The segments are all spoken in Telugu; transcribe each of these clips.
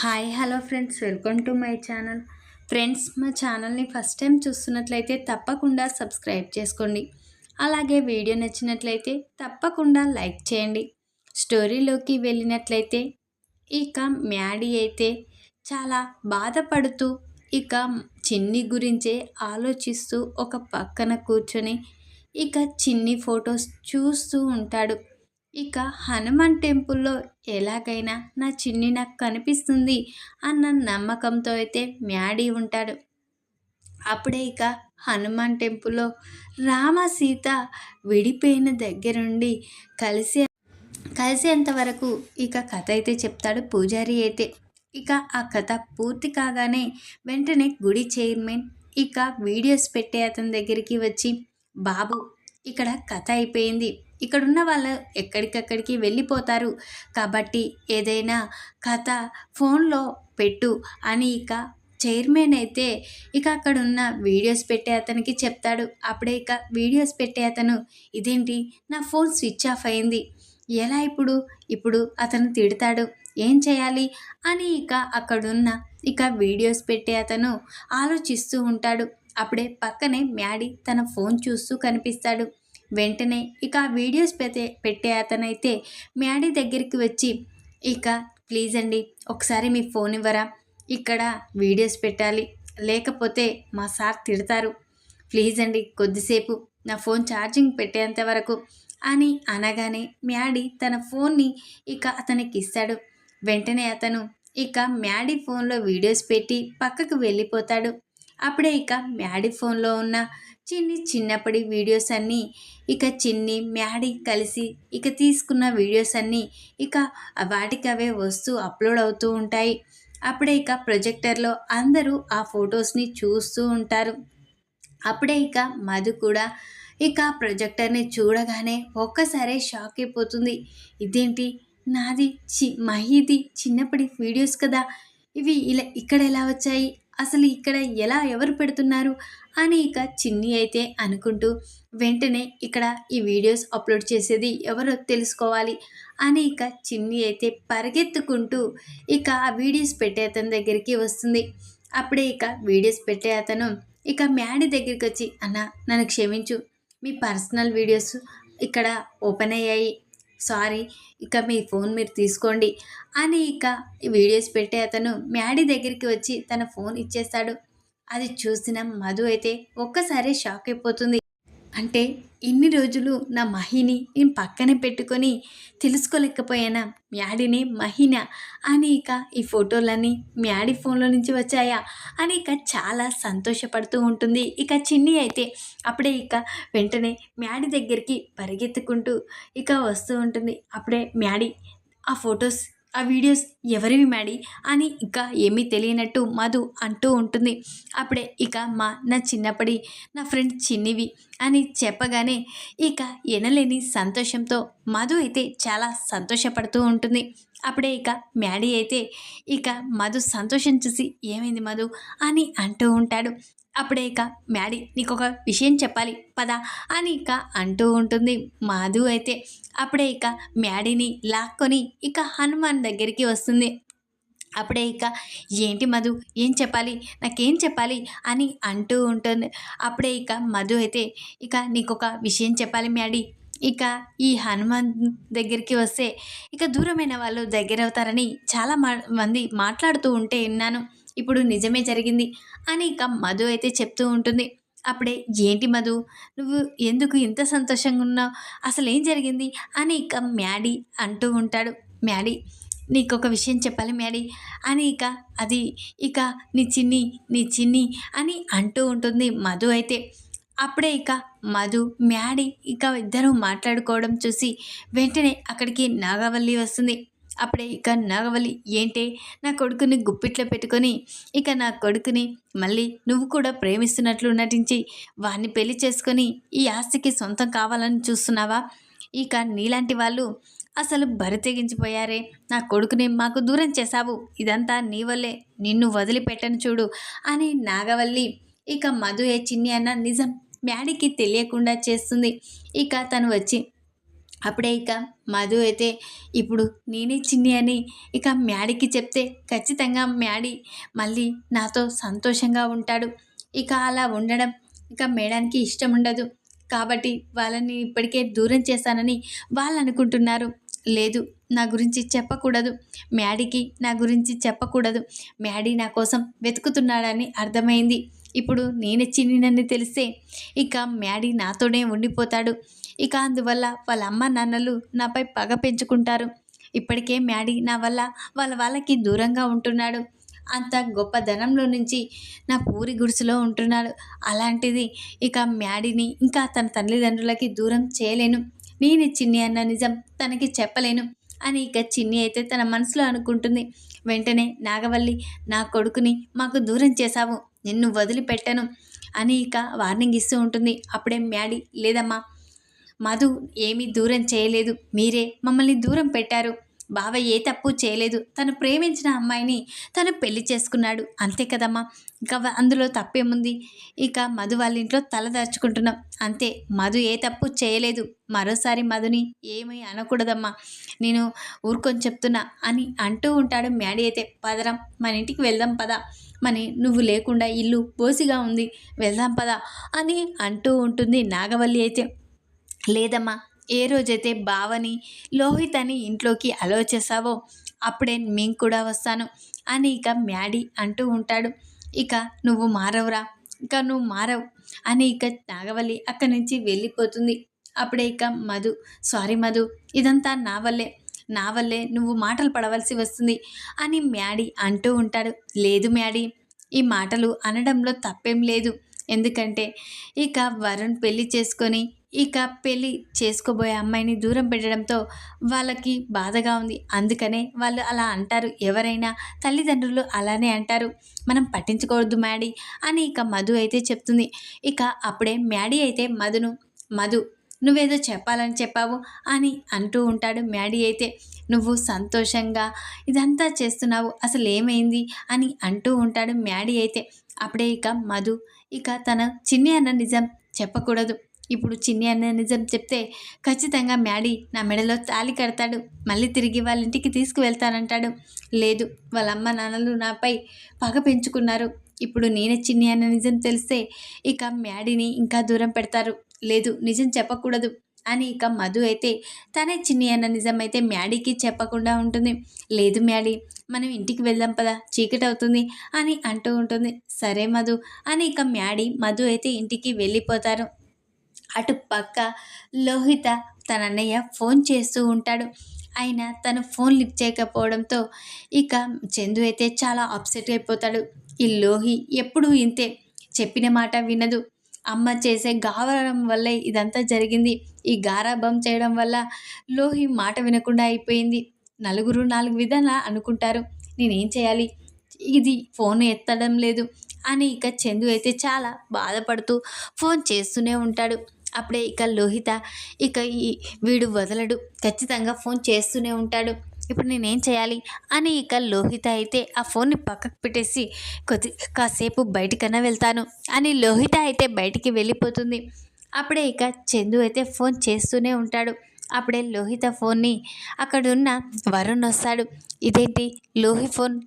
Hi hello friends. Welcome to my channel. Friends మా ఛానల్ని ఫస్ట్ టైం చూస్తున్నట్లయితే తప్పకుండా సబ్స్క్రైబ్ చేసుకోండి. అలాగే వీడియో నచ్చినట్లయితే తప్పకుండా లైక్ చేయండి. స్టోరీలోకి వెళ్ళినట్లయితే ఇక మ్యాడీ అయితే చాలా బాధపడుతూ ఇక చిన్ని గురించే ఆలోచిస్తూ ఒక పక్కన కూర్చొని ఇక చిన్ని ఫొటోస్ చూస్తూ ఉంటాడు. ఇక హనుమాన్ టెంపుల్లో ఎలాగైనా నా చిన్ని నాకు కనిపిస్తుంది అన్న నమ్మకంతో అయితే మ్యాడీ ఉంటాడు. అప్పుడే ఇక హనుమాన్ టెంపుల్లో రామ సీత విడిపోయిన దగ్గరుండి కలిసి కలిసేంత వరకు ఇక కథ అయితే చెప్తాడు పూజారి అయితే. ఇక ఆ కథ పూర్తి కాగానే వెంటనే గుడి చైర్మన్ ఇక వీడియోస్ పెట్టే అతని దగ్గరికి వచ్చి బాబు ఇక్కడ కథ అయిపోయింది. ఇక్కడున్న వాళ్ళు ఎక్కడికక్కడికి వెళ్ళిపోతారు. కాబట్టి ఏదైనా కథ ఫోన్లో పెట్టు అని ఇక చైర్మన్ అయితే ఇక అక్కడ ఉన్న వీడియోస్ పెట్టే అతనికి చెప్తాడు. అప్పుడే ఇక వీడియోస్ పెట్టే అతను ఇదేంటి? నా ఫోన్ స్విచ్ ఆఫ్ అయింది. ఎలా ఇప్పుడు? ఇప్పుడు అతను తిడతాడు. ఏం చేయాలి? అని ఇక అక్కడున్న ఇక వీడియోస్ పెట్టే అతను ఆలోచిస్తూ ఉంటాడు. అప్పుడే పక్కనే మ్యాడీ తన ఫోన్ చూస్తూ కనిపిస్తాడు. వెంటనే ఇక ఆ వీడియోస్ పెట్టే పెట్టే అతనైతే మ్యాడీ దగ్గరికి వచ్చి ఇక ప్లీజ్ అండి ఒకసారి మీ ఫోన్ ఇవ్వరా? ఇక్కడ వీడియోస్ పెట్టాలి. లేకపోతే మా సార్ తిడతారు. ప్లీజ్ అండి కొద్దిసేపు నా ఫోన్ ఛార్జింగ్ పెట్టేంత వరకు అని అనగానే మ్యాడీ తన ఫోన్ని ఇక అతనికి ఇస్తాడు. వెంటనే అతను ఇక మ్యాడీ ఫోన్లో వీడియోస్ పెట్టి పక్కకు వెళ్ళిపోతాడు. అప్పుడే ఇక మ్యాడీ ఫోన్లో ఉన్న చిన్ని చిన్నప్పటి వీడియోస్ అన్నీ ఇక చిన్ని మ్యాడీ కలిసి ఇక తీసుకున్న వీడియోస్ అన్నీ ఇక వాటికి అవే వస్తూ అప్లోడ్ అవుతూ ఉంటాయి. అప్పుడే ఇక ప్రొజెక్టర్లో అందరూ ఆ ఫొటోస్ని చూస్తూ ఉంటారు. అప్పుడే ఇక మధు కూడా ఇక ప్రొజెక్టర్ని చూడగానే ఒక్కసారే షాక్ అయిపోతుంది. ఇదేంటి? నాది చి మహిది చిన్నప్పటి వీడియోస్ కదా. ఇవి ఇలా ఇక్కడ ఎలా వచ్చాయి? అసలు ఇక్కడ ఎలా ఎవరు పెడుతున్నారు అని ఇక చిన్ని అయితే అనుకుంటూ వెంటనే ఇక్కడ ఈ వీడియోస్ అప్లోడ్ చేసేది ఎవరో తెలుసుకోవాలి అని ఇక చిన్ని అయితే పరిగెత్తుకుంటూ ఇక ఆ వీడియోస్ పెట్టే అతని దగ్గరికి వస్తుంది. అప్పుడే ఇక వీడియోస్ పెట్టే అతను ఇక మ్యాడీ దగ్గరికి వచ్చి అన్న నన్ను క్షమించు. మీ పర్సనల్ వీడియోస్ ఇక్కడ ఓపెన్ అయ్యాయి. సారీ ఇక మీ ఫోన్ మీరు తీసుకోండి అని ఇక వీడియోస్ పెట్టే అతను మ్యాడీ దగ్గరికి వచ్చి తన ఫోన్ ఇచ్చేస్తాడు. అది చూసిన మధు అయితే ఒక్కసారి షాక్ అయిపోతుంది. అంటే ఇన్ని రోజులు నా మహిని నేను పక్కనే పెట్టుకొని తెలుసుకోలేకపోయానా? మ్యాడీనే మహిన అని ఇక ఈ ఫోటోలన్నీ మ్యాడీ ఫోన్లో నుంచి వచ్చాయా? అని ఇక చాలా సంతోషపడుతూ ఉంటుంది. ఇక చిన్ని అయితే అప్పుడే ఇక వెంటనే మ్యాడీ దగ్గరికి పరిగెత్తుకుంటూ ఇక వస్తూ ఉంటుంది. అప్పుడే మ్యాడీ ఆ ఫొటోస్ ఆ వీడియోస్ ఎవరివి మ్యాడీ? అని ఇంకా ఏమీ తెలియనట్టు మధు అంటూ ఉంటుంది. అప్పుడే ఇక మా నా చిన్నప్పటి నా ఫ్రెండ్ చిన్నివి అని చెప్పగానే ఇక ఎనలేని సంతోషంతో మధు అయితే చాలా సంతోషపడుతూ ఉంటుంది. అప్పుడే ఇక మ్యాడీ అయితే ఇక మధు సంతోషం చూసి ఏమైంది మధు? అని అంటూ ఉంటాడు. అప్పుడే ఇక మ్యాడీ నీకు ఒక విషయం చెప్పాలి పద అని ఇక అంటూ ఉంటుంది. మాధు అయితే అప్పుడే ఇక మ్యాడీని లాక్కొని ఇక హనుమాన్ దగ్గరికి వస్తుంది. అప్పుడే ఇక ఏంటి మధు ఏం చెప్పాలి నాకేం చెప్పాలి? అని అంటూ ఉంటుంది అప్పుడే ఇక మధు అయితే ఇక నీకు ఒక విషయం చెప్పాలి మ్యాడీ ఇక ఈ హనుమాన్ దగ్గరికి వస్తే ఇక దూరమైన వాళ్ళు దగ్గర అవుతారని చాలా మంది మాట్లాడుతూ ఉంటే విన్నాను. ఇప్పుడు నిజమే జరిగింది అని ఇక మధు అయితే చెప్తూ ఉంటుంది. అప్పుడే ఏంటి మధు? నువ్వు ఎందుకు ఇంత సంతోషంగా ఉన్నావు? అసలు ఏం జరిగింది? అని ఇక మ్యాడీ అంటూ ఉంటాడు. మ్యాడీ నీకు ఒక విషయం చెప్పాలి మ్యాడీ. అని ఇక అది ఇక నీ చిన్ని నీ చిన్ని అని అంటూ ఉంటుంది మధు అయితే. అప్పుడే ఇక మధు మ్యాడీ ఇక ఇద్దరూ మాట్లాడుకోవడం చూసి వెంటనే అక్కడికి నాగవల్లి వస్తుంది. అప్పుడే ఇక నాగవల్లి ఏంటే? నా కొడుకుని గుప్పిట్లో పెట్టుకొని ఇక నా కొడుకుని మళ్ళీ నువ్వు కూడా ప్రేమిస్తున్నట్లు నటించి వాడిని పెళ్ళి చేసుకొని ఈ ఆస్తికి సొంతం కావాలని చూస్తున్నావా? ఇక నీలాంటి వాళ్ళు అసలు బరితెగించిపోయారే నా కొడుకుని మాకు దూరం చేశావు. ఇదంతా నీ వల్లే. నిన్ను వదిలిపెట్టను చూడు అని నాగవల్లి ఇక మధు ఏ చిన్ని అన్న నిజం మ్యాడీకి తెలియకుండా చేస్తుంది. ఇక తను వచ్చి అప్పుడే ఇక మధు అయితే ఇప్పుడు నేనే చిన్ని అని ఇక మ్యాడీకి చెప్తే ఖచ్చితంగా మ్యాడీ మళ్ళీ నాతో సంతోషంగా ఉంటాడు. ఇక అలా ఉండడం ఇక మేడానికి ఇష్టం ఉండదు. కాబట్టి వాళ్ళని ఇప్పటికే దూరం చేశానని వాళ్ళు అనుకుంటున్నారు. లేదు నా గురించి చెప్పకూడదు. మ్యాడీకి నా గురించి చెప్పకూడదు. మ్యాడీ నా కోసం వెతుకుతున్నాడని అర్థమైంది. ఇప్పుడు నేను చిన్నినని తెలిస్తే ఇక మ్యాడీ నాతోనే ఉండిపోతాడు. ఇక అందువల్ల వాళ్ళ అమ్మ నాన్నలు నాపై పగ పెంచుకుంటారు. ఇప్పటికే మ్యాడీ నా వల్ల వాళ్ళ వాళ్ళకి దూరంగా ఉంటున్నాడు. అంత గొప్ప ధనంలో నుంచి నా పూరి గుడిసెలో ఉంటున్నాడు. అలాంటిది ఇక మ్యాడీని ఇంకా తన తల్లిదండ్రులకి దూరం చేయలేను. నేను చిన్ని అన్న నిజం తనకి చెప్పలేను అని ఇక చిన్ని అయితే తన మనసులో అనుకుంటుంది. వెంటనే నాగవల్లి నా కొడుకుని మాకు దూరం చేశావు. నిన్ను వదిలిపెట్టను అని ఇక వార్నింగ్ ఇస్తూ ఉంటుంది. అప్పుడే మ్యాడీ లేదమ్మా మధు ఏమీ దూరం చేయలేదు. మీరే మమ్మల్ని దూరం పెట్టారు. బావ ఏ తప్పు చేయలేదు. తను ప్రేమించిన అమ్మాయిని తను పెళ్ళి చేసుకున్నాడు. అంతే కదమ్మా. ఇంకా అందులో తప్పేముంది? ఇక మధు వాళ్ళ ఇంట్లో తలదాచుకుంటున్నాం అంతే. మధు ఏ తప్పు చేయలేదు. మరోసారి మధుని ఏమీ అనకూడదమ్మా. నేను ఊరుకొని చెప్తున్నా అని అంటూ ఉంటాడు మ్యాడీ అయితే. పదరం మన ఇంటికి వెళ్దాం పద. మని నువ్వు లేకుండా ఇల్లు బోసిగా ఉంది. వెళ్దాం పదా అని అంటూ ఉంటుంది నాగవల్లి అయితే. లేదమ్మా. ఏ రోజైతే బావని లోహిత్ అని ఇంట్లోకి అలో చేసావో అప్పుడే మేము కూడా వస్తాను అని ఇక మ్యాడీ అంటూ ఉంటాడు. ఇక నువ్వు మారవురా ఇక నువ్వు మారవు అని ఇక నాగవల్లి అక్కడి నుంచి వెళ్ళిపోతుంది. అప్పుడే ఇక మధు సారీ మధు ఇదంతా నా వల్లే నా వల్లే నువ్వు మాటలు పడవలసి వస్తుంది అని మ్యాడీ అంటూ ఉంటాడు. లేదు మ్యాడీ ఈ మాటలు అనడంలో తప్పేం లేదు. ఎందుకంటే ఇక వరుణ్ పెళ్ళి చేసుకొని ఇక పెళ్ళి చేసుకోబోయే అమ్మాయిని దూరం పెట్టడంతో వాళ్ళకి బాధగా ఉంది. అందుకనే వాళ్ళు అలా అంటారు. ఎవరైనా తల్లిదండ్రులు అలానే అంటారు. మనం పట్టించుకోవద్దు మ్యాడీ అని ఇక మధు అయితే చెప్తుంది. ఇక అప్పుడే మ్యాడీ అయితే మధును మధు నువ్వేదో చెప్పాలని చెప్పావు అని అంటూ ఉంటాడు మ్యాడీ అయితే. నువ్వు సంతోషంగా ఇదంతా చేస్తున్నావు. అసలు ఏమైంది అని అంటూ ఉంటాడు మ్యాడీ అయితే. అప్పుడే ఇక మధు ఇక తన చిన్ని అన్న నిజం చెప్పకూడదు. ఇప్పుడు చిన్ని అన్న నిజం చెప్తే ఖచ్చితంగా మ్యాడీ నా మెడలో తాలి కడతాడు. మళ్ళీ తిరిగి వాళ్ళ ఇంటికి తీసుకువెళ్తానంటాడు. లేదు వాళ్ళ అమ్మ నాన్నలు నాపై పగ పెంచుకున్నారు. ఇప్పుడు నేనే చిన్ని అన్న నిజం తెలిస్తే ఇక మ్యాడీని ఇంకా దూరం పెడతారు. లేదు నిజం చెప్పకూడదు అని ఇక మధు అయితే తనే చిన్ని అన్న నిజం అయితే మ్యాడీకి చెప్పకుండా ఉంటుంది. లేదు మ్యాడీ మనం ఇంటికి వెళ్దాం పదా చీకటి అవుతుంది అని అంటూ ఉంటుంది. సరే మధు అని ఇక మ్యాడీ మధు అయితే ఇంటికి వెళ్ళిపోతారు. అటు పక్క లోహిత తన అన్నయ్య ఫోన్ చేస్తూ ఉంటాడు. ఆయన తను ఫోన్ లిఫ్ట్ చేయకపోవడంతో ఇక చందు అయితే చాలా అప్సెట్ అయిపోతాడు. ఈ లోహి ఎప్పుడూ ఇంతే. చెప్పిన మాట వినదు. అమ్మ చేసే గావరం వల్లే ఇదంతా జరిగింది. ఈ గారాభం చేయడం వల్ల లోహి మాట వినకుండా అయిపోయింది. నలుగురు నాలుగు విధాలా అనుకుంటారు. నేనేం చేయాలి? ఇది ఫోన్ ఎత్తడం లేదు అని ఇక చందు అయితే చాలా బాధపడుతూ ఫోన్ చేస్తూనే ఉంటాడు. అప్పుడే ఇక లోహిత ఇక ఈ వీడు వదలడు. ఖచ్చితంగా ఫోన్ చేస్తూనే ఉంటాడు. ఇప్పుడు నేనేం చేయాలి? అని ఇక లోహిత అయితే ఆ ఫోన్ని పక్కకు పెట్టేసి కొద్ది కాసేపు బయటికన్నా వెళ్తాను అని లోహిత అయితే బయటికి వెళ్ళిపోతుంది. అప్పుడే ఇక చందు అయితే ఫోన్ చేస్తూనే ఉంటాడు. అప్పుడే లోహిత ఫోన్ని అక్కడున్న వరుణ్ వస్తాడు. ఇదేంటి? లోహి ఫోన్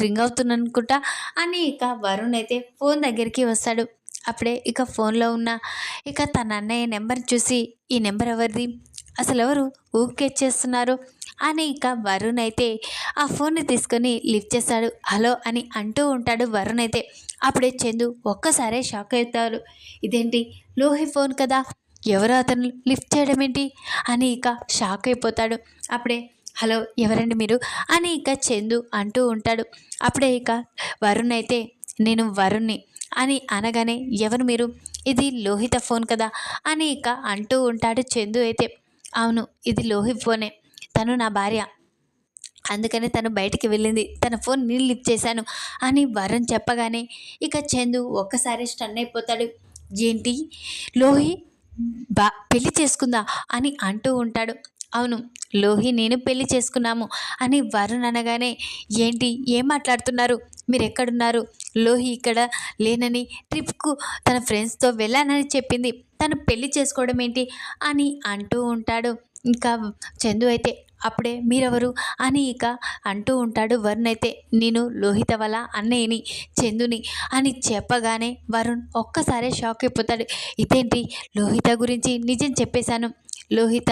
రింగ్ అవుతుందనుకుంటా అని ఇక వరుణ్ అయితే ఫోన్ దగ్గరికి వస్తాడు. అప్పుడే ఇక ఫోన్లో ఉన్న ఇక తన అన్నయ్య నెంబర్ చూసి ఈ నెంబర్ ఎవరిది? అసలు ఎవరు ఊరికే చేస్తున్నారు? అని ఇక వరుణ్ అయితే ఆ ఫోన్ని తీసుకొని లిఫ్ట్ చేస్తాడు. హలో అని అంటూ ఉంటాడు వరుణ్ అయితే. అప్పుడే చందు ఒక్కసారే షాక్ అవుతారు ఇదేంటి? లోహి ఫోన్ కదా? ఎవరు అతను లిఫ్ట్ చేయడం ఏంటి? అని ఇక షాక్ అయిపోతాడు. అప్పుడే హలో ఎవరండి మీరు? అని ఇక చందు అంటూ ఉంటాడు. అప్పుడే ఇక వరుణ్ అయితే నేను వరుణ్ణి అని అనగానే ఎవరు మీరు? ఇది లోహిత ఫోన్ కదా? అని ఇక అంటూ ఉంటాడు చందు అయితే. అవును ఇది లోహి ఫోనే. తను నా భార్య. అందుకని తను బయటికి వెళ్ళింది. తన ఫోన్ నేను లిఫ్ట్ చేశాను అని వరుణ్ చెప్పగానే ఇక చందు ఒక్కసారి స్టన్ అయిపోతాడు. ఏంటి? లోహి? బా పెళ్ళి చేసుకుందా? అని అంటూ ఉంటాడు. అవును లోహి నేను పెళ్ళి చేసుకున్నాము అని వరుణ్ అనగానే ఏంటి? ఏం మాట్లాడుతున్నారు? మీరు ఎక్కడున్నారు లోహి ఇక్కడ లేనని ట్రిప్కు తన ఫ్రెండ్స్తో వెళ్ళానని చెప్పింది. తను పెళ్ళి చేసుకోవడం ఏంటి? అని అంటూ ఉంటాడు. ఇంకా చందు అయితే అప్పుడే మీరెవరు? అని ఇక అంటూ ఉంటాడు వరుణ్ అయితే. నేను లోహిత వల్ల అన్నయ్యని చందుని అని చెప్పగానే వరుణ్ ఒక్కసారే షాక్ అయిపోతాడు. ఇదేంటి? లోహిత గురించి నిజం చెప్పేశాను. లోహిత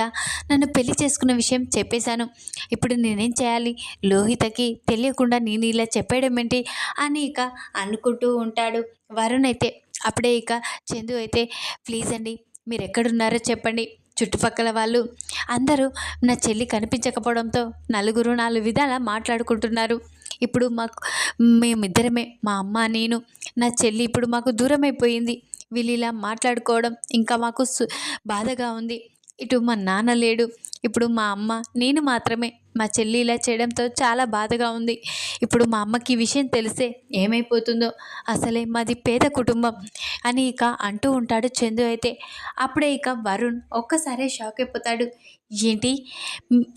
నన్ను పెళ్ళి చేసుకున్న విషయం చెప్పేశాను. ఇప్పుడు నేనేం చేయాలి? లోహితకి తెలియకుండా నేను ఇలా చెప్పేయడం ఏంటి? అని ఇక అనుకుంటూ ఉంటాడు వరుణ్ అయితే. అప్పుడే ఇక చందు అయితే ప్లీజ్ అండి మీరు ఎక్కడున్నారో చెప్పండి. చుట్టుపక్కల వాళ్ళు అందరూ నా చెల్లి కనిపించకపోవడంతో నలుగురు నాలుగు విధాల మాట్లాడుకుంటున్నారు. ఇప్పుడు మాకు మేమిద్దరమే మా అమ్మ నేను నా చెల్లి ఇప్పుడు మాకు దూరమైపోయింది. వీళ్ళు ఇలా మాట్లాడుకోవడం ఇంకా మాకు సు బాధగా ఉంది. ఇటు మా నాన్న లేడు. ఇప్పుడు మా అమ్మ నేను మాత్రమే. మా చెల్లి ఇలా చేయడంతో చాలా బాధగా ఉంది. ఇప్పుడు మా అమ్మకి విషయం తెలిస్తే ఏమైపోతుందో? అసలే మాది పేద కుటుంబం అని ఇక అంటూ ఉంటాడు చందు అయితే. అప్పుడే ఇక వరుణ్ ఒక్కసారే షాక్ అయిపోతాడు. ఏంటి?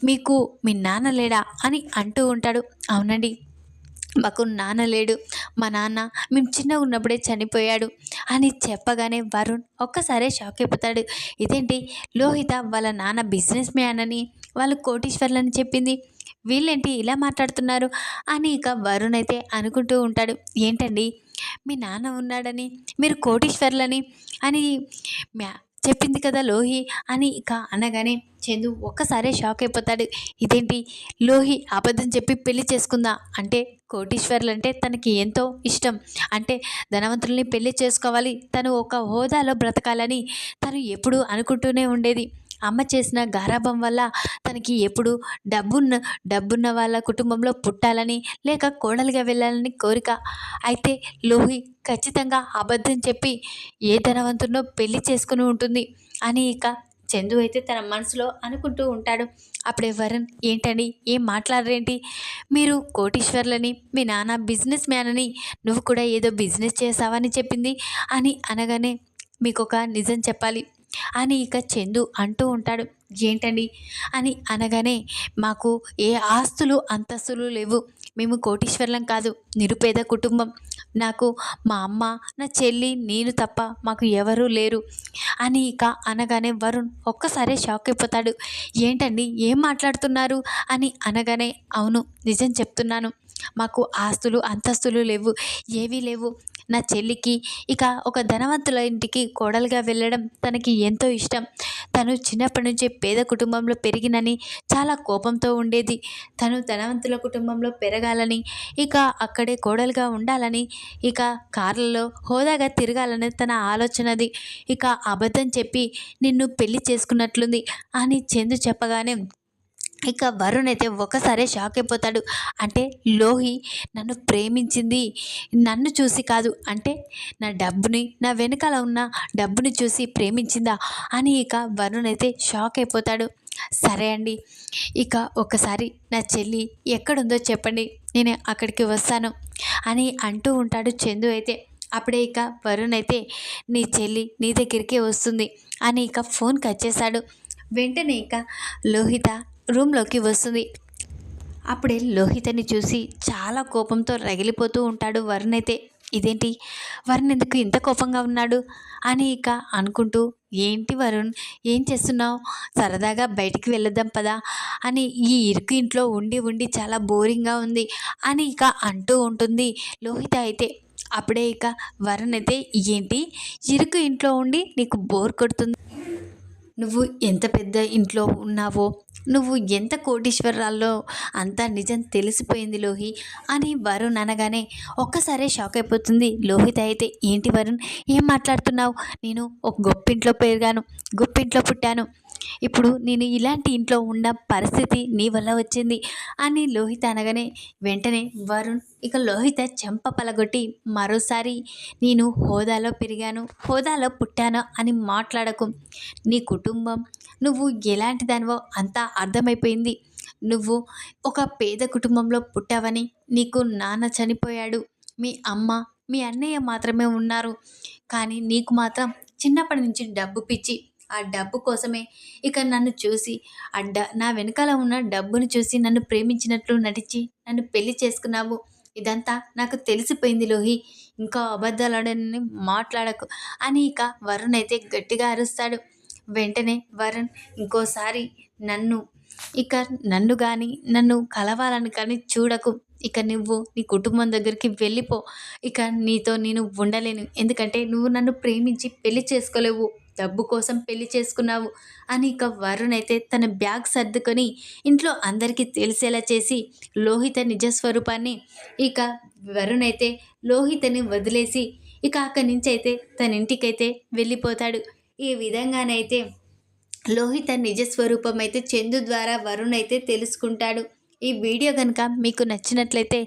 మీకు మీ నాన్న లేడా? అని అంటూ ఉంటాడు. అవునండి మాకు నాన్న లేడు. మా నాన్న మేము చిన్నగా ఉన్నప్పుడే చనిపోయాడు అని చెప్పగానే వరుణ్ ఒక్కసారే షాక్ అయిపోతాడు. ఇదేంటి? లోహిత వాళ్ళ నాన్న బిజినెస్ మ్యాన్ అని వాళ్ళు కోటీశ్వర్లని చెప్పింది. వీళ్ళేంటి ఇలా మాట్లాడుతున్నారు? అని ఇక వరుణ్ అయితే అనుకుంటూ ఉంటాడు. ఏంటండి? మీ నాన్న ఉన్నాడని మీరు కోటీశ్వర్లని అని మ్యా చెప్పింది కదా లోహి అని ఇక అనగానే చందు ఒక్కసారే షాక్ అయిపోతాడు. ఇదేంటి? లోహి అబద్ధం చెప్పి పెళ్ళి చేసుకుందా? అంటే కోటీశ్వర్లు అంటే తనకి ఎంతో ఇష్టం. అంటే ధనవంతుల్ని పెళ్ళి చేసుకోవాలి. తను ఒక హోదాలో బ్రతకాలని తను ఎప్పుడు అనుకుంటూనే ఉండేది. అమ్మ చేసిన గారాభం వల్ల తనకి ఎప్పుడు డబ్బున్న డబ్బున్న వాళ్ళ కుటుంబంలో పుట్టాలని లేక కోడలుగా వెళ్ళాలని కోరిక. అయితే లోహి ఖచ్చితంగా అబద్ధం చెప్పి ఏ ధనవంతునో పెళ్ళి చేసుకుని ఉంటుంది. అని ఇక చందు అయితే తన మనసులో అనుకుంటూ ఉంటాడు. అప్పుడే వరుణ్ ఏంటండి? ఏం మాట్లాడరేంటి? మీరు కోటీశ్వర్లని మీ నాన్న బిజినెస్ మ్యాన్ అని నువ్వు కూడా ఏదో బిజినెస్ చేసావని చెప్పింది అని అనగానే మీకు ఒక నిజం చెప్పాలి అని ఇక చందు అంటూ ఉంటాడు. ఏంటండి? అని అనగానే మాకు ఏ ఆస్తులు అంతస్తులు లేవు. మేము కోటీశ్వర్లం కాదు నిరుపేద కుటుంబం. నాకు మా అమ్మ నా చెల్లి నేను తప్ప మాకు ఎవరూ లేరు. అని ఇక అనగానే వరుణ్ ఒక్కసారే షాక్ అయిపోతాడు. ఏంటండి ఏం మాట్లాడుతున్నారు? అని అనగానే అవును నిజం చెప్తున్నాను. మాకు ఆస్తులు అంతస్తులు లేవు ఏవీ లేవు. నా చెల్లికి. ఇక ఒక ధనవంతుల ఇంటికి కోడలుగా వెళ్ళడం తనకి ఎంతో ఇష్టం. తను చిన్నప్పటి నుంచి పేద కుటుంబంలో పెరిగినని చాలా కోపంతో ఉండేది. తను ధనవంతుల కుటుంబంలో పెరగాలని ఇక అక్కడే కోడలుగా ఉండాలని ఇక కార్లలో హోదాగా తిరగాలని తన ఆలోచనది. ఇక అబద్ధం చెప్పి నిన్ను పెళ్ళి చేసుకున్నట్లుంది అని చందు చెప్పగానే ఇక వరుణ్ అయితే ఒకసారే షాక్ అయిపోతాడు. అంటే లోహి నన్ను ప్రేమించింది నన్ను చూసి కాదు. అంటే నా డబ్బుని నా వెనకాల ఉన్న డబ్బుని చూసి ప్రేమించిందా? అని ఇక వరుణ్ అయితే షాక్ అయిపోతాడు. సరే అండి ఇక ఒకసారి నా చెల్లి ఎక్కడుందో చెప్పండి. నేను అక్కడికి వస్తాను అని అంటూ ఉంటాడు చందు అయితే. అప్పుడే ఇక వరుణ్ అయితే నీ చెల్లి నీ దగ్గరికే వస్తుంది అని ఇక ఫోన్ కట్ చేశాడు వెంటనే ఇక లోహిత రూమ్లోకి వస్తుంది. అప్పుడే లోహితని చూసి చాలా కోపంతో రగిలిపోతూ ఉంటాడు వరుణ్ అయితే ఇదేంటి? వరుణ్ ఎందుకు ఇంత కోపంగా ఉన్నాడు? అని ఇక అనుకుంటూ ఏంటి వరుణ్? ఏం చేస్తున్నావు? సరదాగా బయటికి వెళ్ళొద్దాం పదా అని ఈ ఇరుకు ఇంట్లో ఉండి ఉండి చాలా బోరింగ్గా ఉంది అని ఇక అంటూ ఉంటుంది లోహిత అయితే. అప్పుడే ఇక వరుణ్ అయితే ఏంటి? ఇరుకు ఇంట్లో ఉండి నీకు బోర్ కొడుతుంది. నువ్వు ఎంత పెద్ద ఇంట్లో ఉన్నావో నువ్వు ఎంత కోటీశ్వరాల్లో అంతా నిజం తెలిసిపోయింది లోహి అని వరుణ్ అనగానే ఒక్కసారే షాక్ అయిపోతుంది. లోహిత అయితే ఏంటి వరుణ్? ఏం మాట్లాడుతున్నావు? నేను ఒక గొప్పింట్లో పెరిగాను గొప్పింట్లో పుట్టాను. ఇప్పుడు నేను ఇలాంటి ఇంట్లో ఉన్న పరిస్థితి నీ వల్ల వచ్చింది అని లోహిత అనగానే వెంటనే వరుణ్ ఇక లోహిత చెంప పలగొట్టి మరోసారి నేను హోదాలో పెరిగాను. హోదాలో పుట్టాను అని మాట్లాడకు. నీ కుటుంబం నువ్వు ఎలాంటి దానివో అంతా అర్థమైపోయింది. నువ్వు ఒక పేద కుటుంబంలో పుట్టావని నీకు నాన్న చనిపోయాడు. మీ అమ్మ మీ అన్నయ్య మాత్రమే ఉన్నారు. కానీ నీకు మాత్రం చిన్నప్పటి నుంచి డబ్బు పిచ్చి ఆ డబ్బు కోసమే ఇక నన్ను చూసి ఆ డ నా వెనకాల ఉన్న డబ్బును చూసి నన్ను ప్రేమించినట్లు నటించి నన్ను పెళ్ళి చేసుకున్నావు. ఇదంతా నాకు తెలిసిపోయింది లోహి. ఇంకా అబద్ధాలు మాట్లాడకు అని ఇక వరుణ్ అయితే గట్టిగా అరుస్తాడు. వెంటనే వరుణ్ ఇంకోసారి నన్ను ఇక నన్ను కానీ నన్ను కలవాలని కానీ చూడకు. ఇక నువ్వు నీ కుటుంబం దగ్గరికి వెళ్ళిపో. ఇక నీతో నేను ఉండలేను. ఎందుకంటే నువ్వు నన్ను ప్రేమించి పెళ్ళి చేసుకోలేవు. డబ్బు కోసం పెళ్ళి చేసుకున్నావు అని ఇక వరుణ్ అయితే తన బ్యాగ్ సర్దుకొని ఇంట్లో అందరికీ తెలిసేలా చేసి లోహిత నిజస్వరూపాన్ని ఇక వరుణ్ అయితే లోహితని వదిలేసి ఇక అక్కడి నుంచి అయితే తన ఇంటికైతే వెళ్ళిపోతాడు. ఈ విధంగానైతే లోహిత నిజస్వరూపం అయితే చందు ద్వారా వరుణ్ అయితే తెలుసుకుంటాడు. ఈ వీడియో కనుక మీకు నచ్చినట్లయితే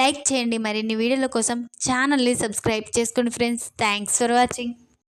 లైక్ చేయండి. మరిన్ని వీడియోల కోసం ఛానల్ని సబ్స్క్రైబ్ చేసుకోండి ఫ్రెండ్స్. Thanks for watching.